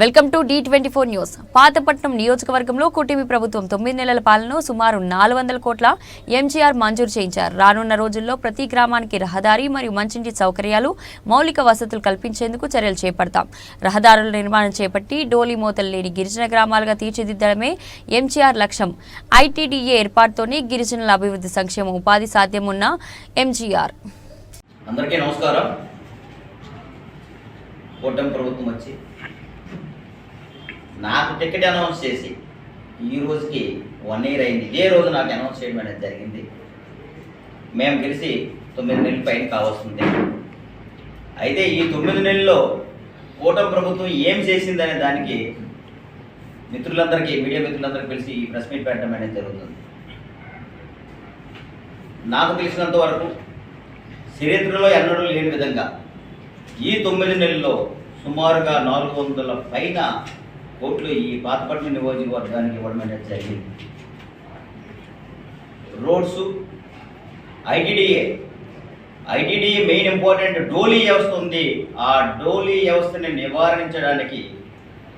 Welcome to the twenty four news. Pathapatnam నియోజకవర్గంలో కూటమి ప్రభుత్వం తొమ్మిది నెలల పాలన సుమారు నాలుగు వందల కోట్ల ఎంజీఆర్ మంజూరు చేయించారు. రానున్న రోజుల్లో ప్రతి గ్రామానికి రహదారి మరియు మంచినీటి సౌకర్యాలు మౌలిక వసతులు కల్పించేందుకు చర్యలు చేపడతాం. రహదారుల నిర్మాణం చేపట్టి డోలి మూతలు లేని గిరిజన గ్రామాలుగా తీర్చిదిద్దడమే ఎంజీఆర్ లక్ష్యం. ఐటీడీఏ ఏర్పాటుతోనే గిరిజనుల అభివృద్ధి సంక్షేమ ఉపాధి సాధ్యమున్న ఎంజీఆర్. అందరికీ నమస్కారం. కూటమి ప్రభుత్వం వచ్చి నాకు టికెట్ అనౌన్స్ చేసి ఈ రోజుకి వన్ ఇయర్ అయింది. ఇదే రోజు నాకు అనౌన్స్ చేయడం అనేది జరిగింది. మేము గెలిచి తొమ్మిది నెలల పైన కావస్తుంది అయితే ఈ తొమ్మిది నెలల్లో కూటమి ప్రభుత్వం ఏం చేసిందనే దానికి మిత్రులందరికీ మీడియా మిత్రులందరికీ కలిసి ఈ ప్రెస్ మీట్ పెట్టడం అనేది జరుగుతుంది. నాకు తెలిసినంత వరకు చరిత్రలో ఎన్నడూ లేని విధంగా ఈ తొమ్మిది నెలల్లో సుమారుగా నాలుగు వందల పైన కోట్లు ఈ పాతపట్నం నియోజకవర్గానికి ఇవ్వడం అనేది జరిగింది. Roads ITDA ITDA main important డోలీ వ్యవస్థ ఉంది. ఆ డోలీ వ్యవస్థని నివారించడానికి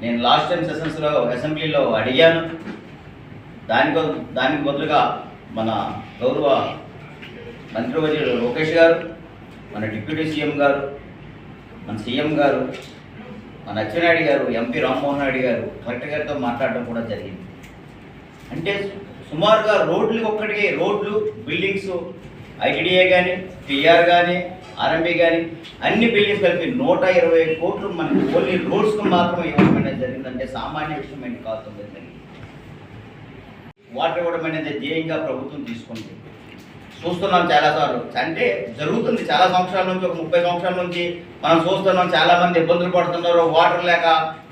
నేను లాస్ట్ టైం సెషన్స్లో అసెంబ్లీలో అడిగాను. దానికి దానికి బదులుగా మన గౌరవ మంత్రివర్యులు లోకేష్ గారు మన డిప్యూటీ సీఎం గారు మన సీఎం గారు మన అచ్చెన్నాయుడు గారు ఎంపీ రామ్మోహన్ నాయుడు గారు కలెక్టర్ గారితో మాట్లాడడం కూడా జరిగింది. అంటే సుమారుగా రోడ్లు ఒక్కటి రోడ్లు బిల్డింగ్స్ ఐటీడీఏ కానీ పిఆర్ కానీ ఆర్ఎంబీ కానీ అన్ని బిల్డింగ్స్ కలిపి నూట ఇరవై కోట్లు మనకి ఓన్లీ రోడ్స్కు మాత్రమే ఇవ్వడం జరిగిందంటే సామాన్య విషయం ఏంటి కాదు తొమ్మిది వాటర్ ఇవ్వడం అనేది ధ్యేయంగా ప్రభుత్వం తీసుకుంది. చూస్తున్నాం చాలాసార్లు. అంటే జరుగుతుంది. చాలా సంవత్సరాల నుంచి ఒక ముప్పై సంవత్సరాల నుంచి మనం చూస్తున్నాం. చాలా మంది ఇబ్బందులు పడుతున్నారు. వాటర్ లేక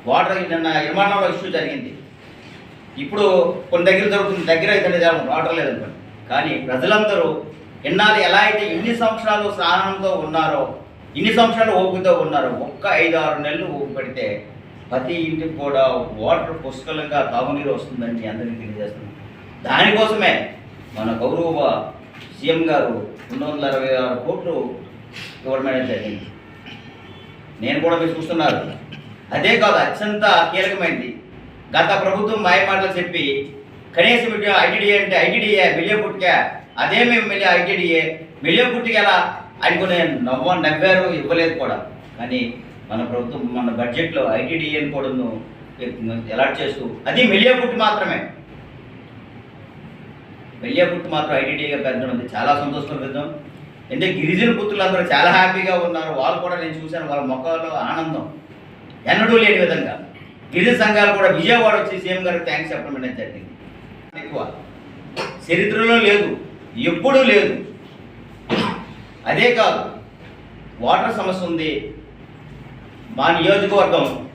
వాటర్ నిన్న నిర్మాణంలో ఇష్యూ జరిగింది. ఇప్పుడు కొన్ని దగ్గర జరుగుతుంది. దగ్గర అయితే జరగదు వాటర్ లేదనుకోండి. కానీ ప్రజలందరూ ఇన్నాళ్ళు ఎలా అయితే ఇన్ని సంవత్సరాలు స్నానంతో ఉన్నారో ఇన్ని సంవత్సరాలు ఓపికతో ఉన్నారో ఒక్క ఐదు ఆరు నెలలు ఓపిక పెడితే ప్రతి ఇంటికి కూడా వాటర్ పుష్కలంగా తాగునీరు వస్తుందని అందరికీ తెలియజేస్తున్నాం దానికోసమే మన గౌరవ సీఎం గారు రెండు వందల అరవై ఆరు కోట్లు గవర్నమెంట్ జరిగింది నేను కూడా మీరు చూస్తున్నారు. అదే కాదు అత్యంత కీలకమైంది. గత ప్రభుత్వం మాయమాటలు చెప్పి కనీసం ఇటు ఐటీడీఏ అంటే ఐటీడీఏ మిలియం పుట్టిక అదే మేము మిలియ ఐటీడీఏ మిలియం పుట్టిక ఎలా? అనుకునే నవ్వ నవ్వారు ఇవ్వలేదు కూడా. కానీ మన ప్రభుత్వం మన బడ్జెట్లో ఐటీడీఏని కూడా ఎలాట్ చేస్తూ అది మిలియం పుట్టి మాత్రమే. వెయ్య పుట్టు మాత్రం ఐటీడీగా పెంచడం చాలా చాలా పెద్దాం అంటే గిరిజన పుత్రులందరూ చాలా హ్యాపీగా ఉన్నారు. వాళ్ళు కూడా నేను చూశాను వాళ్ళ మొక్కలో ఆనందం. ఎన్నడూ లేని విధంగా. గిరిజన సంఘాలు కూడా విజయవాడ వచ్చి సీఎం గారికి థ్యాంక్స్ చెప్పడం అనేది జరిగింది. ఎక్కువ. చరిత్రలో లేదు. ఎప్పుడూ లేదు. అదే కాదు. వాటర్ సమస్య ఉంది. మా నియోజకవర్గం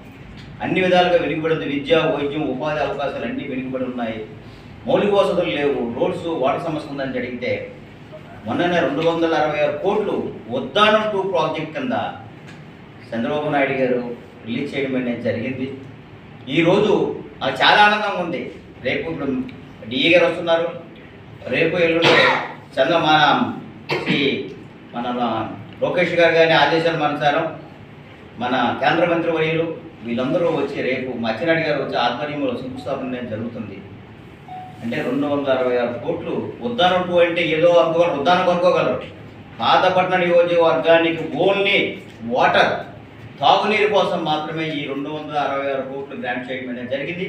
అన్ని విధాలుగా వెనుకబడింది. విద్య వైద్యం ఉపాధి అవకాశాలు అన్నీ వెనుకబడి ఉన్నాయి. మౌలిక వసతులు లేవు రోడ్స్ వాటర్ సమస్య ఉందని అడిగితే మొన్ననే రెండు వందల అరవై ఆరు కోట్లు ఉద్దానం టూ ప్రాజెక్ట్ కింద చంద్రబాబు నాయుడు గారు రిలీజ్ చేయడం అనేది జరిగింది. ఈరోజు అది చాలా ఆనందంగా ఉంది. రేపు ఇప్పుడు డిఏ గారు వస్తున్నారు. రేపు ఎల్లుండి చంద్ర మన శ్రీ మన లోకేష్ గారు కానీ ఆదేశాల అనుసారం మన కేంద్ర మంత్రి వర్యులు వీళ్ళందరూ వచ్చి రేపు మచ్చినాయుడు గారు వచ్చి ఆధ్వర్యంలో శంకుస్థాపన జరుగుతుంది. అంటే రెండు వందల అరవై ఆరు కోట్లు ఉద్దానపు అంటే ఏదో అనుకోగలరు ఉద్దానం అనుకోగలరు పాతపట్నం నియోజకవర్గానికి ఓన్లీ వాటర్ తాగునీరు కోసం మాత్రమే ఈ రెండు వందల అరవై ఆరు కోట్లు గ్రాంట్ చేయడం అనేది జరిగింది.